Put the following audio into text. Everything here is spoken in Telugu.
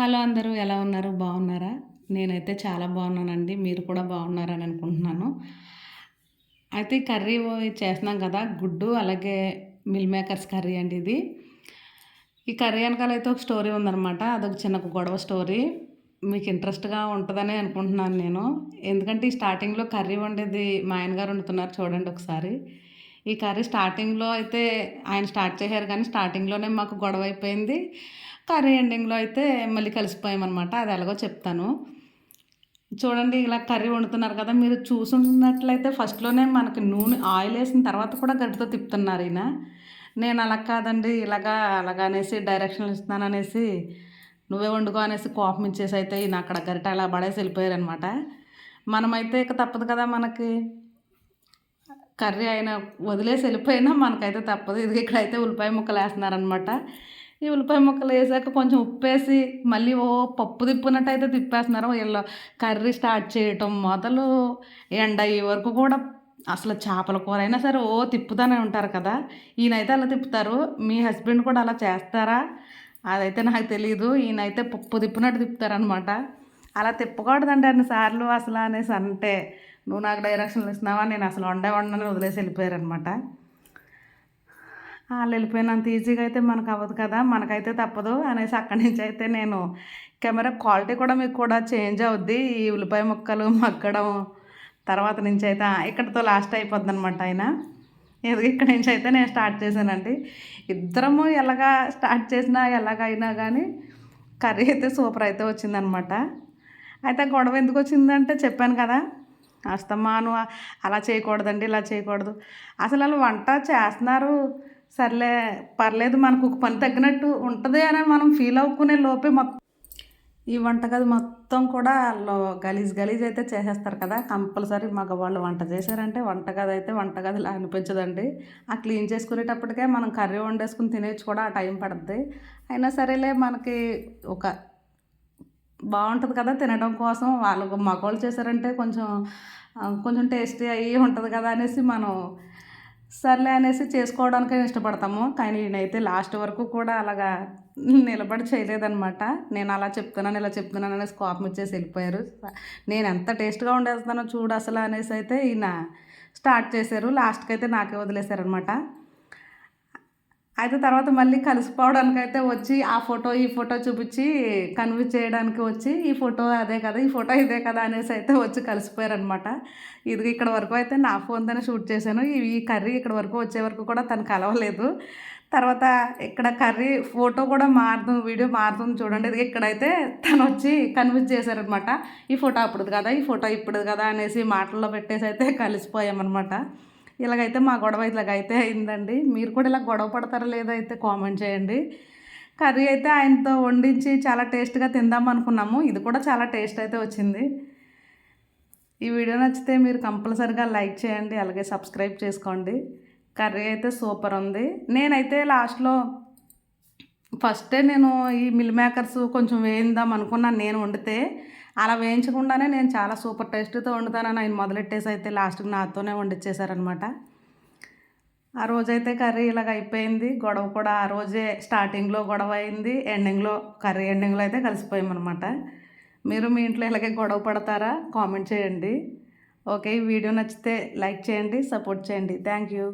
హలో అందరూ ఎలా ఉన్నారు? బాగున్నారా? నేనైతే చాలా బాగున్నానండి. మీరు కూడా బాగున్నారని అనుకుంటున్నాను. అయితే కర్రీ చేస్తున్నాం కదా గుడ్డు అలాగే మిల్ మేకర్స్ కర్రీ అండి ఇది. ఈ కర్రీ వెనకాల అయితే ఒక స్టోరీ ఉందన్నమాట. అదొక చిన్న గొడవ స్టోరీ. మీకు ఇంట్రెస్ట్గా ఉంటుందని అనుకుంటున్నాను నేను. ఎందుకంటే ఈ స్టార్టింగ్లో కర్రీ వండేది మా ఆయనగారు వండుతున్నారు చూడండి ఒకసారి. ఈ కర్రీ స్టార్టింగ్లో అయితే ఆయన స్టార్ట్ చేశారు కానీ స్టార్టింగ్లోనే మాకు గొడవ అయిపోయింది. కర్రీ ఎండింగ్లో అయితే మళ్ళీ కలిసిపోయామన్నమాట. అది ఎలాగో చెప్తాను. చూడండి ఇలా కర్రీ వండుతున్నారు కదా మీరు చూసున్నట్లయితే ఫస్ట్లోనే మనకి నూనె ఆయిల్ వేసిన తర్వాత కూడా గడ్డితో తిప్పుతున్నారు ఈయన. నేను అలా కాదండి ఇలాగా అలాగా అనేసి డైరెక్షన్లు ఇస్తున్నాను అనేసి నువ్వే వండుకో అనేసి కోపం ఇచ్చేసి అయితే ఈయన అక్కడ గరిట అలా పడేసి వెళ్ళిపోయారనమాట మనమైతే ఇక తప్పదు కదా మనకి. కర్రీ అయినా వదిలేసి వెళ్ళిపోయినా మనకైతే తప్పదు. ఇది ఇక్కడైతే ఉల్లిపాయ ముక్కలు వేస్తున్నారనమాట ఈ ఉల్లిపాయ ముక్కలు వేసాక కొంచెం ఉప్పేసి మళ్ళీ ఓ పప్పు తిప్పినట్టు అయితే తిప్పేస్తున్నారు. వీళ్ళు కర్రీ స్టార్ట్ చేయటం మొదలు ఎండ ఈ వరకు కూడా అసలు చేపల కూర అయినా సరే ఓ తిప్పుతూనే ఉంటారు కదా. ఈయనైతే అలా తిప్పుతారు. మీ హస్బెండ్ కూడా అలా చేస్తారా? అదైతే నాకు తెలియదు ఈయనైతే పప్పు తిప్పినట్టు తిప్పుతారనమాట అలా తిప్పకూడదండి అన్నిసార్లు అసలు అనేసి అంటే. నువ్వు నాకు డైరెక్షన్లు ఇస్తున్నావా? నేను అసలు వండే వండని వదిలేసి వెళ్ళిపోయారనమాట. వాళ్ళు వెళ్ళిపోయినంత ఈజీగా అయితే మనకు అవ్వదు కదా. మనకైతే తప్పదు అనేసి అక్కడి నుంచి అయితే నేను కెమెరా క్వాలిటీ కూడా మీకు కూడా చేంజ్ అవుద్ది. ఈ ఉల్లిపాయ ముక్కలు మక్కడం తర్వాత నుంచి అయితే ఇక్కడితో లాస్ట్ అయిపోద్ది అనమాట ఆయన. ఇది ఇక్కడి నుంచి అయితే నేను స్టార్ట్ చేశానండి. ఇద్దరము ఎలాగా స్టార్ట్ చేసినా ఎలాగైనా కానీ కర్రీ అయితే సూపర్ అయితే వచ్చిందనమాట అయితే గొడవ ఎందుకు వచ్చిందంటే చెప్పాను కదా. అస్తమాను అలా చేయకూడదండి ఇలా చేయకూడదు. అసలు వాళ్ళు వంట చేస్తున్నారు. సర్లే పర్లేదు మనకు ఒక పని తగ్గినట్టు ఉంటుంది అని మనం ఫీల్ అవుకునే లోపే మొత్తం. ఈ వంటగది మొత్తం కూడా గలీజ్ గలీజ్ అయితే చేసేస్తారు కదా. కంపల్సరీ మగవాళ్ళు వంట చేశారంటే వంటగది అయితే వంటగదిలా అనిపించదండి. ఆ క్లీన్ చేసుకునేటప్పటికే మనం కర్రీ వండేసుకుని తినేసి కూడా ఆ టైం పడుతుంది అయినా సరేలే మనకి ఒక బాగుంటుంది కదా తినడం కోసం. వాళ్ళు మగవాళ్ళు చేశారంటే కొంచెం కొంచెం టేస్టీ అయ్యి ఉంటుంది కదా అనేసి మనం సర్లే అనేసి చేసుకోవడానికి ఇష్టపడతాము. కానీ నేనైతే లాస్ట్ వరకు కూడా అలాగా నిలబడి చేయలేదనమాట నేను అలా చెప్తున్నాను ఇలా చెప్తున్నాను అనేసి కోపం ఇచ్చేసి వెళ్ళిపోయారు. నేను ఎంత టేస్ట్గా ఉండేస్తానో చూడు అసలు అనేసి అయితే ఈయన స్టార్ట్ చేశారు. లాస్ట్కి అయితే నాకే వదిలేశారనమాట అయితే తర్వాత మళ్ళీ కలిసిపోవడానికి అయితే వచ్చి ఆ ఫోటో ఈ ఫోటో చూపించి కన్విన్స్ చేయడానికి వచ్చి ఈ ఫోటో అదే కదా ఈ ఫోటో ఇదే కదా అనేసి అయితే వచ్చి కలిసిపోయారనమాట ఇది ఇక్కడ వరకు అయితే నా ఫోన్తోనే షూట్ చేశాను. ఈ కర్రీ ఇక్కడ వరకు వచ్చే వరకు కూడా తను కలవలేదు. తర్వాత ఇక్కడ కర్రీ ఫోటో కూడా మారుతుంది వీడియో మారుతుంది చూడండి. ఇది ఇక్కడైతే తను వచ్చి కన్విన్స్ చేశారనమాట ఈ ఫోటో అప్పుడు కదా ఈ ఫోటో ఇప్పుడు కదా అనేసి మాటల్లో పెట్టేసి అయితే కలిసిపోయామన్నమాట. ఇలాగైతే మా గొడవ ఇలాగైతే అయిందండి. మీరు కూడా ఇలా గొడవ పడతారా లేదో అయితే కామెంట్ చేయండి. కర్రీ అయితే ఆయనతో వండించి చాలా టేస్ట్గా తిందాం అనుకున్నాము. ఇది కూడా చాలా టేస్ట్ అయితే వచ్చింది. ఈ వీడియో నచ్చితే మీరు కంపల్సరిగా లైక్ చేయండి అలాగే సబ్స్క్రైబ్ చేసుకోండి. కర్రీ అయితే సూపర్ ఉంది. నేనైతే లాస్ట్లో ఫస్టే నేను ఈ మిల్ మేకర్స్ కొంచెం వేయిందాం అనుకున్నాను. నేను వండితే అలా వేయించకుండానే నేను చాలా సూపర్ టేస్ట్తో వండుతానని ఆయన మొదలెట్టేసి అయితే లాస్ట్కి నాతోనే వండిచ్చేసారనమాట ఆ రోజైతే కర్రీ ఇలాగ అయిపోయింది. గొడవ కూడా ఆ రోజే స్టార్టింగ్లో గొడవ అయింది. ఎండింగ్లో కర్రీ ఎండింగ్లో అయితే కలిసిపోయామన్నమాట. మీరు మీ ఇంట్లో ఇలాగే గొడవ పడతారా? కామెంట్ చేయండి. ఓకే ఈ వీడియో నచ్చితే లైక్ చేయండి సపోర్ట్ చేయండి. Thank you.